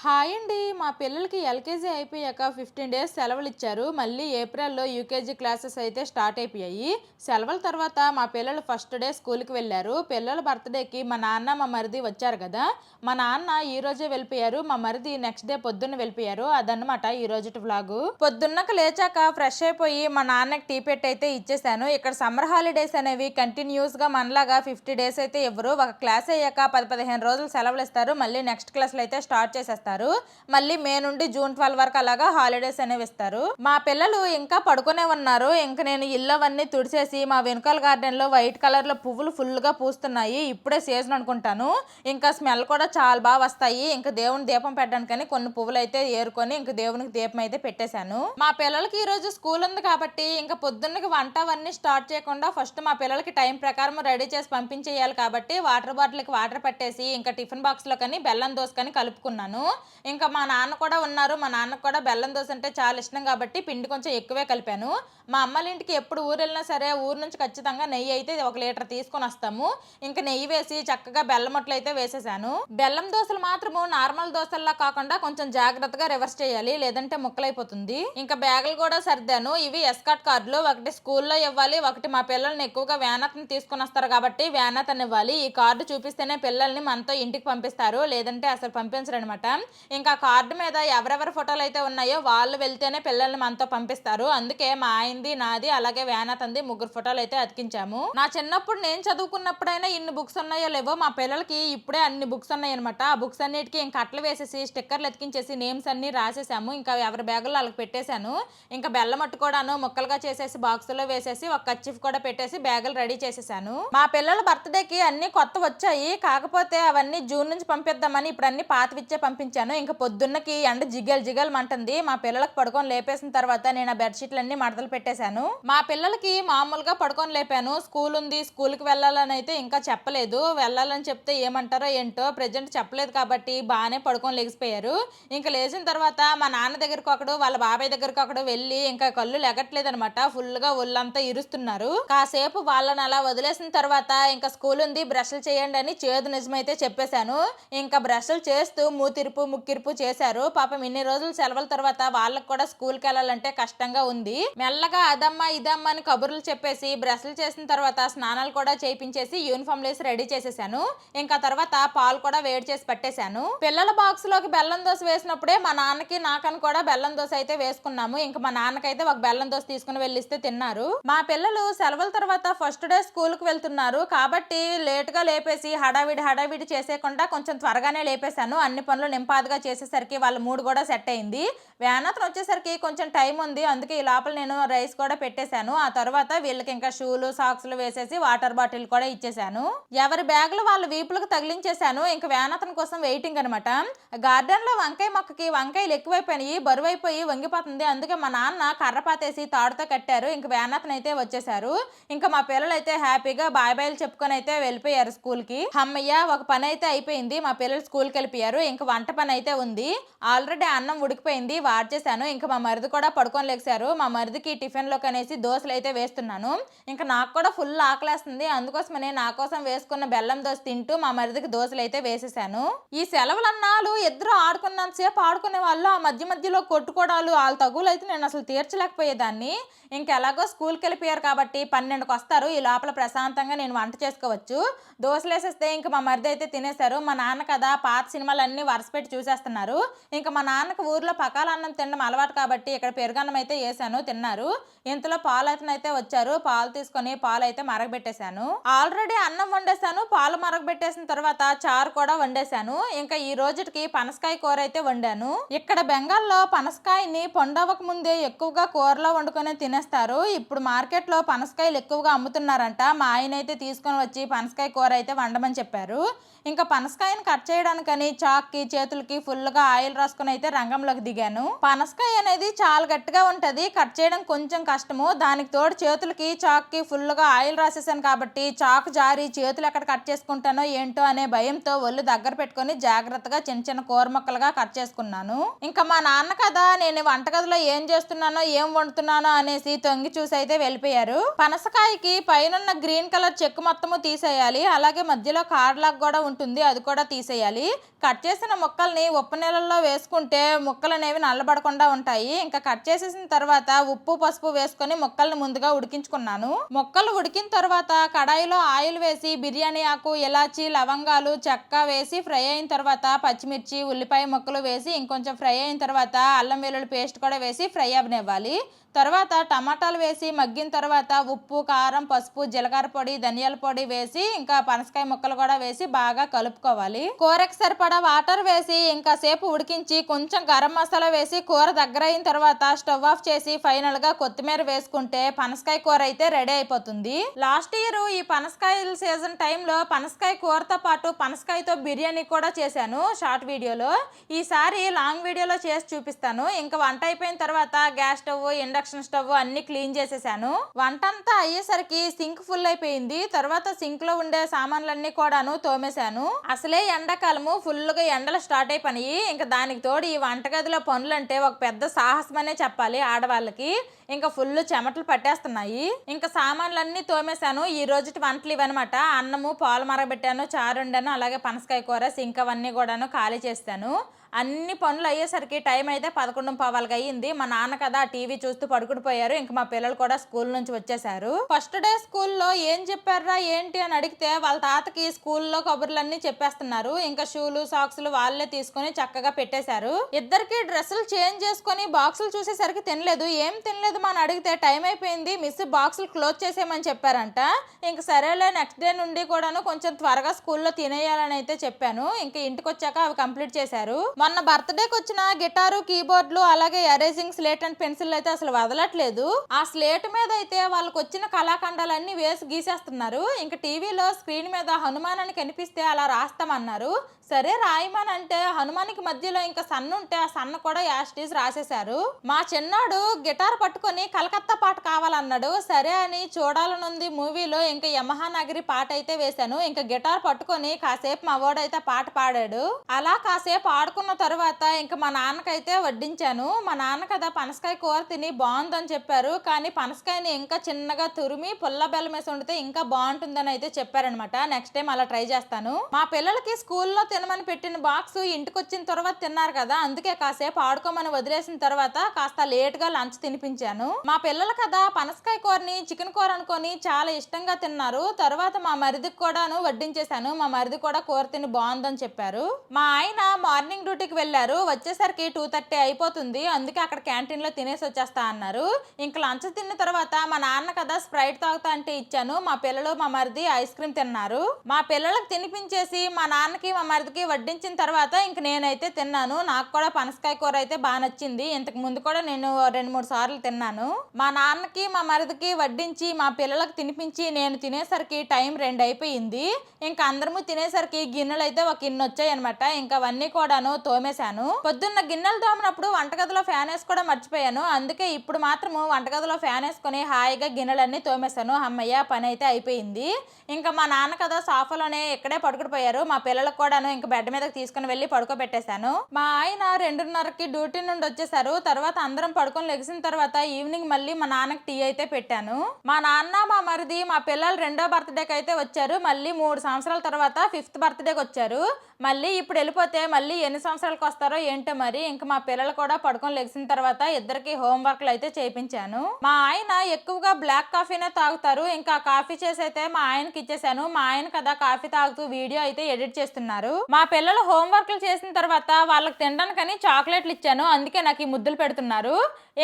Hi అండి. మా పిల్లలకి ఎల్కేజీ అయిపోయాక ఫిఫ్టీన్ డేస్ సెలవులు ఇచ్చారు మళ్ళీ ఏప్రిల్లో యూకేజీ క్లాసెస్ అయితే స్టార్ట్ అయిపోయాయి. సెలవుల తర్వాత మా పిల్లలు ఫస్ట్ డే స్కూల్కి వెళ్ళారు. పిల్లల బర్త్డేకి మా నాన్న మా మరిది వచ్చారు కదా. మా నాన్న ఈ రోజే వెళ్ళిపోయారు. మా మరిది నెక్స్ట్ డే పొద్దున్న వెళ్ళిపోయారు. అదనమాట ఈ రోజు వ్లాగు. పొద్దున్నక లేచాక ఫ్రెష్ అయిపోయి మా నాన్నకి టీ పెట్టి అయితే ఇచ్చేసాను ఇక్కడ సమ్మర్ హాలిడేస్ అనేవి కంటిన్యూస్గా మనలాగా ఫిఫ్టీ డేస్ అయితే ఇవ్వరు ఒక క్లాస్ అయ్యాక పది పదిహేను రోజులు సెలవులు ఇస్తారు మళ్ళీ నెక్స్ట్ క్లాస్లో అయితే స్టార్ట్ చేసేస్తారు. మళ్ళీ మే నుండి జూన్ ట్వెల్వ్ వరకు అలాగా హాలిడేస్ అనేవి ఇస్తారు. మా పిల్లలు ఇంకా పడుకునే ఉన్నారు. ఇంక నేను ఇల్లు అవన్నీ తుడిచేసి మా వెనుకల గార్డెన్లో వైట్ కలర్లో పువ్వులు ఫుల్గా పూస్తున్నాయి. ఇప్పుడే సీజన్ అనుకుంటాను. ఇంకా స్మెల్ కూడా చాలా బాగా వస్తాయి. ఇంకా దేవుని దీపం పెట్టడానికని కొన్ని పువ్వులు అయితే ఏరుకొని ఇంకా దేవునికి దీపం అయితే పెట్టేశాను. మా పిల్లలకి ఈరోజు స్కూల్ ఉంది కాబట్టి ఇంకా పొద్దున్నకి వంట అవన్నీ స్టార్ట్ చేయకుండా ఫస్ట్ మా పిల్లలకి టైం ప్రకారం రెడీ చేసి పంపించేయాలి కాబట్టి వాటర్ బాటిల్కి వాటర్ పట్టేసి ఇంకా టిఫిన్ బాక్స్లో కానీ బెల్లం దోశ కానీ కలుపుకున్నాను. ఇంకా మా నాన్న కూడా ఉన్నారు. మా నాన్నకు కూడా బెల్లం దోశ అంటే చాలా ఇష్టం కాబట్టి పిండి కొంచెం ఎక్కువే కలిపాను. మా అమ్మల ఇంటికి ఎప్పుడు ఊరు వెళ్ళినా సరే ఊరు నుంచి ఖచ్చితంగా నెయ్యి అయితే ఒక లీటర్ తీసుకొని వస్తాము. ఇంకా నెయ్యి వేసి చక్కగా బెల్లం మొట్లు అయితే వేసేసాను. బెల్లం దోశలు మాత్రము నార్మల్ దోశల్లా కాకుండా కొంచెం జాగ్రత్తగా రివర్స్ చేయాలి. లేదంటే ముక్కలైపోతుంది. ఇంకా బ్యాగులు కూడా సర్దాను. ఇవి ఎస్కాట్ కార్డులు ఒకటి స్కూల్లో ఇవ్వాలి. ఒకటి మా పిల్లల్ని ఎక్కువగా వ్యానత్ని తీసుకొని వస్తారు కాబట్టి వ్యానత్ ఇవ్వాలి ఈ కార్డు చూపిస్తేనే పిల్లల్ని మనతో ఇంటికి పంపిస్తారు. లేదంటే అసలు పంపించరు అనమాట ఇంకా కార్డు మీద ఎవరెవరి ఫోటోలు అయితే ఉన్నాయో వాళ్ళు వెళ్తేనే పిల్లల్ని మనతో పంపిస్తారు. అందుకే మా ఆయనది నాది అలాగే వేనాతంది ముగ్గురు ఫోటోలు అయితే అతికించాము. నా చిన్నప్పుడు నేను చదువుకున్నప్పుడైనా ఇన్ని బుక్స్ ఉన్నాయో లేవో మా పిల్లలకి ఇప్పుడే అన్ని బుక్స్ ఉన్నాయన్నమాట. ఆ బుక్స్ అన్నిటికీ ఇంకా అట్లు వేసేసి స్టిక్కర్లు ఎతికించేసి నేమ్స్ అన్ని రాసేసాము. ఇంకా ఎవరి బ్యాగుల్లో వాళ్ళకి పెట్టేశాను. ఇంకా బెల్లం అట్టు కూడాను ముక్కలుగా చేసేసి బాక్సులో వేసేసి ఒక కచ్చిఫ్ కూడా పెట్టేసి బ్యాగులు రెడీ చేసేసాను. మా పిల్లల బర్త్డేకి అన్ని కొత్త వచ్చాయి. కాకపోతే అవన్నీ జూన్ నుంచి పంపిద్దామని ఇప్పుడు అన్ని పాతవిచ్చే పంపించాను ఇంకా పొద్దున్నకి ఎండ జిగల్ జిగల్ మంటుంది. మా పిల్లలకు పడుకొని లేపేసిన తర్వాత నేను ఆ బెడ్షీట్లన్నీ మడతలు పెట్టేశాను. మా పిల్లలకి మామూలుగా పడుకొని లేపాను. స్కూల్ ఉంది. స్కూల్కి వెళ్ళాలని అయితే ఇంకా చెప్పలేదు. వెళ్ళాలని చెప్తే ఏమంటారో ఏంటో ప్రజెంట్ చెప్పలేదు కాబట్టి బాగానే పడుకొని లెగిసిపోయారు ఇంకా లేచిన తర్వాత మా నాన్న దగ్గరకు ఒకడు వాళ్ళ బాబాయ్ దగ్గరకు ఒకడు వెళ్ళి ఇంకా కళ్ళు లెగట్లేదు అనమాట ఫుల్గా ఒళ్ళంతా ఇరుస్తున్నారు. కాసేపు వాళ్ళని అలా వదిలేసిన తర్వాత ఇంకా స్కూల్ ఉంది. బ్రష్లు చేయండి అని చేదు నిజమైతే చెప్పేశాను. ఇంకా బ్రష్లు చేస్తూ మూతిరుపు ముక్కిర్పు చేశారు. పాపం ఇన్ని రోజులు సెలవుల తర్వాత వాళ్ళకి కూడా స్కూల్కి వెళ్ళాలంటే కష్టంగా ఉంది. మెల్లగా అదమ్మా ఇదమ్మా అని కబుర్లు చెప్పేసి బ్రష్లు చేసిన తర్వాత స్నానాలు కూడా చేయించేసి యూనిఫామ్ లేసి రెడీ చేసేసాను. ఇంకా తర్వాత పాలు కూడా వేడి చేసి పట్టేశాను. పిల్లల బాక్స్లోకి బెల్లం దోశ వేసినప్పుడే మా నాన్నకి నాకని కూడా బెల్లం దోశ అయితే వేసుకున్నాము. ఇంకా మా నాన్నకైతే ఒక బెల్లం దోశ తీసుకుని వెళ్ళిస్తే తిన్నారు. మా పిల్లలు సెలవుల తర్వాత ఫస్ట్ డే స్కూల్కి వెళ్తున్నారు. కాబట్టి లేట్గా లేపేసి హడావిడి హడావిడి చేసేకుండా కొంచెం త్వరగానే లేపేశాను. అన్ని పనులు నింపాలి నింపాదిగా చేసేసరికి వాళ్ళ మూడు కూడా సెట్ అయింది. వ్యానతను వచ్చేసరికి కొంచెం టైం ఉంది. అందుకే ఈ లోపల నేను రైస్ కూడా పెట్టేశాను. ఆ తర్వాత వీళ్ళకి ఇంకా షూలు సాక్స్లు వేసేసి వాటర్ బాటిల్ కూడా ఇచ్చేసాను ఎవరి బ్యాగులు వాళ్ళ వీపులకు తగిలించేశాను. ఇంకా వ్యానతన్ కోసం వెయిటింగ్ అనమాట గార్డెన్లో వంకాయ మొక్కకి వంకాయలు ఎక్కువైపోయినాయి బరువైపోయి వంగిపోతుంది. అందుకే మా నాన్న కర్ర పాతేసి తాడుతో కట్టారు. ఇంకా వ్యానతన్ అయితే వచ్చేసారు ఇంకా మా పిల్లలు అయితే హ్యాపీగా బాయ్ బాయ్లు చెప్పుకొని అయితే వెళ్ళిపోయారు స్కూల్కి అమ్మయ్య ఒక పని అయితే అయిపోయింది. మా పిల్లలు స్కూల్కి వెళ్ళిపోయారు. ఇంకా వంట పని అయితే ఉంది. ఆల్రెడీ అన్నం ఉడికిపోయింది. వాడ్చేసాను ఇంకా మా మరిది కూడా పడుకొని లేచారు. మా మరిదికి టిఫిన్లోకి అనేసి దోశలు అయితే వేస్తున్నాను. ఇంకా నాకు కూడా ఫుల్ ఆకలేస్తుంది. అందుకోసమనే నా కోసం వేసుకున్న బెల్లం దోశ తింటూ మా మరిదికి దోశలు అయితే వేసేసాను ఈ సెలవులు ఇద్దరు ఆడుకున్నంతసేపు ఆడుకునే వాళ్ళు. ఆ మధ్య మధ్యలో కొట్టుకోవడాలు వాళ్ళ తగులు అయితే నేను అసలు తీర్చలేకపోయేదాన్ని. ఇంకెలాగో స్కూల్కి వెళ్ళిపోయారు కాబట్టి పన్నెండుకి వస్తారు. ఈ లోపల ప్రశాంతంగా నేను వంట చేసుకోవచ్చు. దోశలు వేసేస్తే ఇంకా మా మరిది అయితే తినేశారు. మా నాన్న కదా పాత సినిమాలన్నీ వరసపెట్టి చూసేస్తున్నారు. ఇంకా మా నాన్నకు ఊర్లో పకాల అన్నం తినడం అలవాటు కాబట్టి ఇక్కడ పెరుగన్నం అయితే వేసాను తిన్నారు. ఇంతలో పాలు అయితే వచ్చారు. పాలు తీసుకొని పాలు అయితే మరగబెట్టేశాను. ఆల్రెడీ అన్నం వండేసాను పాలు మరగబెట్టేసిన తర్వాత చారు కూడా వండేశాను. ఇంకా ఈ రోజుకి పనసకాయ కూర అయితే వండాను. ఇక్కడ బెంగాల్లో పనసకాయని పండవక ముందే ఎక్కువగా కూరలో వండుకొని తినేస్తారు. ఇప్పుడు మార్కెట్లో పనసకాయలు ఎక్కువగా అమ్ముతున్నారంట. మా ఆయన అయితే తీసుకొని వచ్చి పనసకాయ కూర అయితే వండమని చెప్పారు. ఇంకా పనసకాయని కట్ చేయడానికని చాక్కి చేతులు చేతులకి ఫుల్గా ఆయిల్ రాసుకుని అయితే రంగంలోకి దిగాను. పనసకాయ అనేది చాలా గట్టిగా ఉంటది కట్ చేయడం కొంచెం కష్టము. దానికి తోడు చేతులకి చాక్కి ఫుల్గా ఆయిల్ రాసేసాను కాబట్టి చాకు జారి చేతులు ఎక్కడ కట్ చేసుకుంటానో ఏంటో అనే భయంతో ఒళ్ళు దగ్గర పెట్టుకొని జాగ్రత్తగా చిన్న చిన్న కూర ముక్కలుగా కట్ చేసుకున్నాను. ఇంకా మా నాన్న కదా నేను వంటగదిలో ఏం చేస్తున్నానో ఏం వండుతున్నానో అనేసి తొంగి చూసి అయితే వెళ్ళిపోయారు. పనసకాయకి పైన గ్రీన్ కలర్ చెక్కు మొత్తము తీసేయాలి అలాగే మధ్యలో కార్లాగ్ కూడా ఉంటుంది అది కూడా తీసేయాలి. కట్ చేసిన ముక్కలు ముక్కల్ని ఉప్పు నీళ్ళల్లో వేసుకుంటే ముక్కలు అనేవి నల్లబడకుండా ఉంటాయి. ఇంకా కట్ చేసేసిన తర్వాత ఉప్పు పసుపు వేసుకొని ముక్కల్ని ముందుగా ఉడికించుకున్నాను. ముక్కలు ఉడికిన తర్వాత కడాయిలో ఆయిల్ వేసి బిర్యానీ ఆకు ఇలాచి లవంగాలు చెక్క వేసి ఫ్రై అయిన తర్వాత పచ్చిమిర్చి ఉల్లిపాయ ముక్కలు వేసి ఇంకొంచెం ఫ్రై అయిన తర్వాత అల్లం వెల్లుల్లి పేస్ట్ కూడా వేసి ఫ్రై అవనివ్వాలి తర్వాత టమాటాలు వేసి మగ్గిన తర్వాత ఉప్పు కారం పసుపు జీలకర్ర పొడి ధనియాల పొడి వేసి ఇంకా పనసకాయ ముక్కలు కూడా వేసి బాగా కలుపుకోవాలి. కూరకి సరిపడా వాటర్ వేసి ఇంకా సేపు ఉడికించి కొంచెం గరం మసాలా వేసి కూర దగ్గర అయిన తర్వాత స్టవ్ ఆఫ్ చేసి ఫైనల్గా కొత్తిమీర వేసుకుంటే పనసకాయ కూర అయితే రెడీ అయిపోతుంది. లాస్ట్ ఇయర్ ఈ పనసకాయల సీజన్ టైంలో పనసకాయ కూరతో పాటు పనసకాయతో బిర్యానీ కూడా చేశాను షార్ట్ వీడియోలో ఈసారి లాంగ్ వీడియోలో చేసి చూపిస్తాను. ఇంకా వంట అయిపోయిన తర్వాత గ్యాస్ స్టవ్ ఇండక్షన్ స్టవ్ అన్ని క్లీన్ చేసేసాను. వంట అంతా అయ్యేసరికి సింక్ ఫుల్ అయిపోయింది. తర్వాత సింక్లో ఉండే సామాన్లన్నీ కూడాను తోమేశాను. అసలే ఎండాకాలము ఫుల్గా ఎండలు స్టార్ట్ అయిపోయి ఇంకా దానికి తోడు ఈ వంటగదిలో పనులంటే ఒక పెద్ద సాహసమనే చెప్పాలి ఆడవాళ్ళకి. ఇంకా ఫుల్ చెమటలు పట్టేస్తున్నాయి. ఇంకా సామాన్లన్నీ తోమేశాను. ఈ రోజు వంటలు ఇవన్నమాట. అన్నము పాలు మరగబెట్టాను చారు వండాను అలాగే పనసకాయ కూర సింక్ అవన్నీ కూడాను ఖాళీ చేస్తాను. అన్ని పనులు అయ్యేసరికి టైం అయితే పదకొండు పావాలకి అయ్యింది. మా నాన్న కదా టీవీ చూస్తూ పడుకుని పోయారు. ఇంకా మా పిల్లలు కూడా స్కూల్ నుంచి వచ్చేసారు ఫస్ట్ డే స్కూల్లో ఏం చెప్పారా ఏంటి అని అడిగితే వాళ్ళ తాతకి స్కూల్లో కబుర్లన్నీ చెప్పేస్తున్నారు. ఇంకా షూలు సాక్సులు వాళ్ళే తీసుకొని చక్కగా పెట్టేశారు. ఇద్దరికి డ్రెస్సులు చేంజ్ చేసుకొని బాక్సులు చూసేసరికి తినలేదు. ఏం తినలేదు మన అడిగితే టైం అయిపోయింది. మిస్ బాక్సులు క్లోజ్ చేసేయమని చెప్పారంట. ఇంక సరేలే నెక్స్ట్ డే నుండి కూడాను కొంచెం త్వరగా స్కూల్లో తినేయాలని అయితే చెప్పాను. ఇంకా ఇంటికి వచ్చాక అవి కంప్లీట్ చేశారు. మొన్న బర్త్డేకి వచ్చిన గిటారు కీబోర్డ్లు అలాగే ఎరేజింగ్ స్లేట్ అండ్ పెన్సిల్ అయితే అసలు వదలట్లేదు. ఆ స్లేట్ మీద అయితే వాళ్ళకి వచ్చిన కళాఖండాలన్నీ వేసి గీసేస్తున్నారు. ఇంకా టీవీలో స్క్రీన్ మీద హనుమానాన్ని కనిపిస్తే అలా రాస్తామన్నారు. సరే రాయమని అంటే హనుమానికి మధ్యలో ఇంకా సన్ను ఉంటే ఆ సన్న కూడా యాస్టీస్ రాసేశారు. మా చిన్నాడు గిటార్ పట్టుకొని కలకత్తా పాట కావాలన్నాడు. సరే అని చూడాలనుంది మూవీలో ఇంకా యమహా నగరి పాట అయితే వేశాను. ఇంకా గిటార్ పట్టుకొని కాసేపు మా వాడైతే పాట పాడాడు. అలా కాసేపు ఆడుకున్న తర్వాత ఇంకా మా నాన్నకైతే వడ్డించాను. మా నాన్న కదా పనసకాయ కూర తిని బాగుందని చెప్పారు. కానీ పనసకాయని ఇంకా చిన్నగా తురిమి పుల్ల బెల్లం వేసి వండితే ఇంకా బాగుంటుందని అయితే చెప్పారనమాట. నెక్స్ట్ టైం అలా ట్రై చేస్తాను. మా పిల్లలకి స్కూల్లో తినమని పెట్టిన బాక్స్ ఇంటికి వచ్చిన తర్వాత తిన్నారు కదా అందుకే కాసేపు ఆడుకోమని వదిలేసిన తర్వాత కాస్త లేట్గా లంచ్ తినిపించాను. మా పిల్లలు కదా పనసకాయ కూరని చికెన్ కూర అనుకొని చాలా ఇష్టంగా తిన్నారు. తర్వాత మా మరిదికి కూడాను వడ్డించేశాను. మా మరిది కూడా కూర తిని బాగుందని చెప్పారు. మా ఆయన మార్నింగ్ డ్యూటీకి వెళ్ళారు. వచ్చేసరికి టూ థర్టీ అయిపోతుంది. అందుకే అక్కడ క్యాంటీన్లో తినేసి వచ్చేస్తా అన్నారు. ఇంకా లంచ్ తిన్న తర్వాత మా నాన్న కదా స్ప్రైట్ తాగుతా అంటే ఇచ్చాను. మా పిల్లలు మా మరిది ఐస్ క్రీమ్ తిన్నారు. మా పిల్లలకు తినిపించేసి మా నాన్నకి మా మరిదికి వడ్డించిన తర్వాత ఇంక నేనైతే తిన్నాను. నాకు కూడా పనసకాయ కూర అయితే బాగా నచ్చింది. ఇంతకు ముందు కూడా నేను రెండు మూడు సార్లు తిన్నాను. మా నాన్నకి మా మరిదికి వడ్డించి మా పిల్లలకు తినిపించి నేను తినేసరికి టైం రెండు అయిపోయింది. ఇంకా అందరము తినేసరికి గిన్నెలు అయితే ఒక ఇన్ని వచ్చాయి అనమాట ఇంకా అవన్నీ కూడాను తోమేశాను. పొద్దున్న గిన్నెలు తోమినప్పుడు వంటగదిలో ఫ్యాన్ వేసుకోవడం కూడా మర్చిపోయాను. అందుకే ఇప్పుడు మాత్రము వంటగదిలో ఫ్యాన్ వేసుకొని హాయిగా గిన్నెలన్నీ తోమేశాను. అమ్మయ్య పని అయితే అయిపోయింది. ఇంకా మా నాన్న కదా సోఫాలోనే ఇక్కడే పడుకుడిపోయారు మా పిల్లలకు కూడాను ఇంకా బెడ్ మీదకి తీసుకుని వెళ్ళి పడుకోబెట్టేశాను. మా ఆయన రెండున్నరకి డ్యూటీ నుండి వచ్చేసారు తర్వాత అందరం పడుకొని లెగిసిన తర్వాత ఈవినింగ్ మళ్ళీ మా నాన్నకి టీ అయితే పెట్టాను. మా నాన్న మా మరిది మా పిల్లలు రెండో బర్త్డేకి అయితే వచ్చారు. మళ్ళీ మూడు సంవత్సరాల తర్వాత ఫిఫ్త్ బర్త్డేకి వచ్చారు. మళ్ళీ ఇప్పుడు వెళ్ళిపోతే మళ్ళీ ఎన్ని సంవత్సరాలకు వస్తారో ఏంటో మరి ఇంకా మా పిల్లలు కూడా పడుకొని లెగిసిన తర్వాత ఇద్దరికి హోంవర్క్లు అయితే చేయించాను మా ఆయన ఎక్కువగా బ్లాక్ కాఫీనే తాగుతారు. ఇంకా కాఫీ చేసి అయితే మా ఆయనకి ఇచ్చేసాను మా ఆయన కదా కాఫీ తాగుతూ వీడియో అయితే ఎడిట్ చేస్తున్నారు. మా పిల్లలు హోంవర్క్లు చేసిన తర్వాత వాళ్ళకి తినడానికని చాక్లెట్లు ఇచ్చాను. అందుకే నాకు ఈ ముద్దులు పెడుతున్నారు.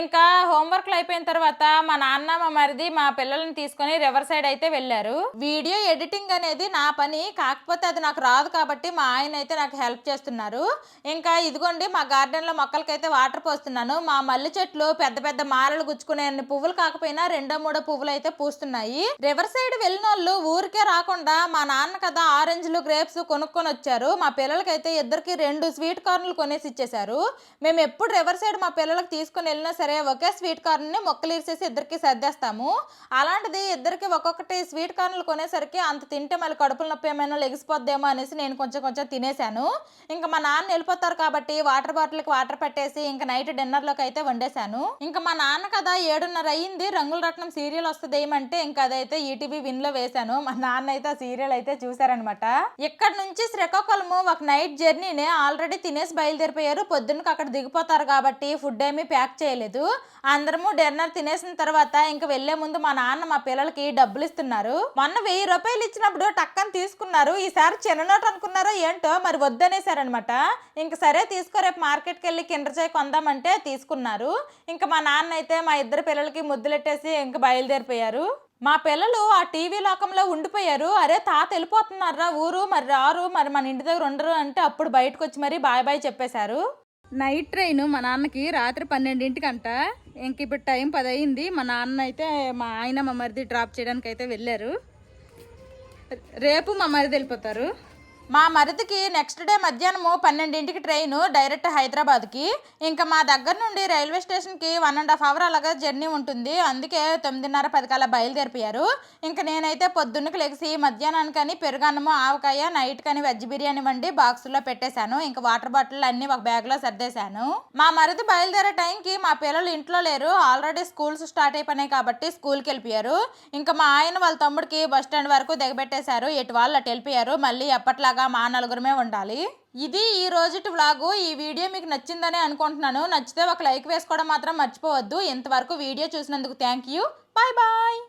ఇంకా హోంవర్క్లు అయిపోయిన తర్వాత మా నాన్న మా మరిది మా పిల్లల్ని తీసుకొని రివర్ సైడ్ అయితే వెళ్ళారు. వీడియో ఎడిటింగ్ అనేది నా పని. కాకపోతే అది నాకు రాదు కాబట్టి మా ఆయన అయితే నాకు హెల్ప్ చేస్తున్నారు. ఇంకా ఇదిగోండి మా గార్డెన్లో మొక్కలకైతే వాటర్ పోస్తున్నాను. మా మల్లె చెట్లు పెద్ద పెద్ద మాలలు గుచ్చుకునే పువ్వులు కాకపోయినా రెండో మూడో పువ్వులు అయితే పూస్తున్నాయి. రివర్ సైడ్ వెళ్ళిన వాళ్ళు ఊరికే రాకుండా మా నాన్న కదా ఆరెంజ్లు గ్రేప్స్ కొనుక్కొని వచ్చారు. మా పిల్లలకైతే ఇద్దరికి రెండు స్వీట్ కార్న్లు కొనేసి ఇచ్చేశారు. మేము ఎప్పుడు రివర్ సైడ్ మా పిల్లలకి తీసుకొని వెళ్ళినా సరే ఒకే స్వీట్ కార్న్ని మొక్కలు ఇరిసేసి ఇద్దరికి సర్దేస్తాము. అలాంటిది ఇద్దరికి ఒక్కొక్కటి స్వీట్ కార్న్లు కొనేసరికి అంత తింటే మళ్ళీ కడుపుల నొప్పి ఏమైనా లెగిసిపోద్దేమో అనేసి నేను కొంచెం కొంచెం తినేశాను. ఇంకా మా నాన్న వెళ్ళిపో వెళ్ళిపోతారు కాబట్టి వాటర్ బాటిల్కి వాటర్ పెట్టేసి ఇంకా నైట్ డిన్నర్లోకి అయితే వండేశాను. ఇంకా మా నాన్న కదా ఏడున్నర అయ్యింది రంగుల రత్నం సీరియల్ వస్తుంది ఏమంటే ఇంకా అదైతే ఈటీవీ విన్లో వేశాను. మా నాన్న అయితే ఆ సీరియల్ అయితే చూసారనమాట ఇక్కడ నుంచి శ్రీకాకుళము ఒక నైట్ జర్నీనే ఆల్రెడీ తినేసి బయలుదేరిపోయారు. పొద్దున్నకి అక్కడ దిగిపోతారు కాబట్టి ఫుడ్ ఏమీ ప్యాక్ చేయలేదు. అందరము డిన్నర్ తినేసిన తర్వాత ఇంకా వెళ్ళే ముందు మా నాన్న మా పిల్లలకి డబ్బులు ఇస్తున్నారు. మొన్న వెయ్యి రూపాయలు ఇచ్చినప్పుడు టక్కని తీసుకున్నారు. ఈసారి చిన్ననోట అనుకున్నారో ఏంటో మరి వద్దనేసారనమాట ఇంక సరే తీసుకో రేపు మార్కెట్కి వెళ్ళి కిండర్చాయ్ కొందామంటే తీసుకున్నారు. ఇంకా మా నాన్న అయితే మా ఇద్దరు పిల్లలకి ముద్దులెట్టేసి ఇంక బయలుదేరిపోయారు. మా పిల్లలు ఆ టీవీ లోకంలో ఉండిపోయారు. అరే తాత వెళ్ళిపోతున్నారా ఊరు మరి రారు మరి మన ఇంటి దగ్గర ఉండరు అంటే అప్పుడు బయటకు వచ్చి మరీ బాయ్ బాయ్ చెప్పేశారు. నైట్ ట్రైన్ మా నాన్నకి రాత్రి పన్నెండింటికంట. ఇంక ఇప్పుడు టైం పది అయింది మా నాన్న అయితే మా ఆయన మా మరిది డ్రాప్ చేయడానికి అయితే వెళ్ళారు. రేపు మా మరిది వెళ్ళిపోతారు. మా మరిదికి నెక్స్ట్ డే మధ్యాహ్నము పన్నెండింటికి ట్రైను డైరెక్ట్ హైదరాబాద్కి. ఇంకా మా దగ్గర నుండి రైల్వే స్టేషన్కి వన్ అండ్ హాఫ్ అవర్ అలాగా జర్నీ ఉంటుంది. అందుకే తొమ్మిదిన్నర పది బయలుదేరిపోయారు. ఇంకా నేనైతే పొద్దున్నకి లెగిసి మధ్యాహ్నానికని పెరుగన్నము ఆవకాయ నైట్ కని వెజ్ బిర్యానీ వండి బాక్సుల్లో పెట్టేశాను. ఇంకా వాటర్ బాటిల్ అన్నీ ఒక బ్యాగ్లో సర్దేశాను. మా మరిది బయలుదేరే టైంకి మా పిల్లలు ఇంట్లో లేరు. ఆల్రెడీ స్కూల్స్ స్టార్ట్ అయిపోయినాయి కాబట్టి స్కూల్కి వెళ్ళిపోయారు. ఇంకా మా ఆయన వాళ్ళ తమ్ముడికి బస్ స్టాండ్ వరకు దిగబెట్టేశారు. ఎటు వాళ్ళు అటు వెళ్ళిపోయారు. మళ్ళీ ఎప్పట్లాగా మా నలుగురమే ఉండాలి. ఇది ఈ రోజుటి వ్లాగు. ఈ వీడియో మీకు నచ్చిందని అనుకుంటున్నాను. నచ్చితే ఒక లైక్ వేసుకోవడం మాత్రం మర్చిపోవద్దు. ఇంతవరకు వీడియో చూసినందుకు థ్యాంక్ యూ. Bye bye.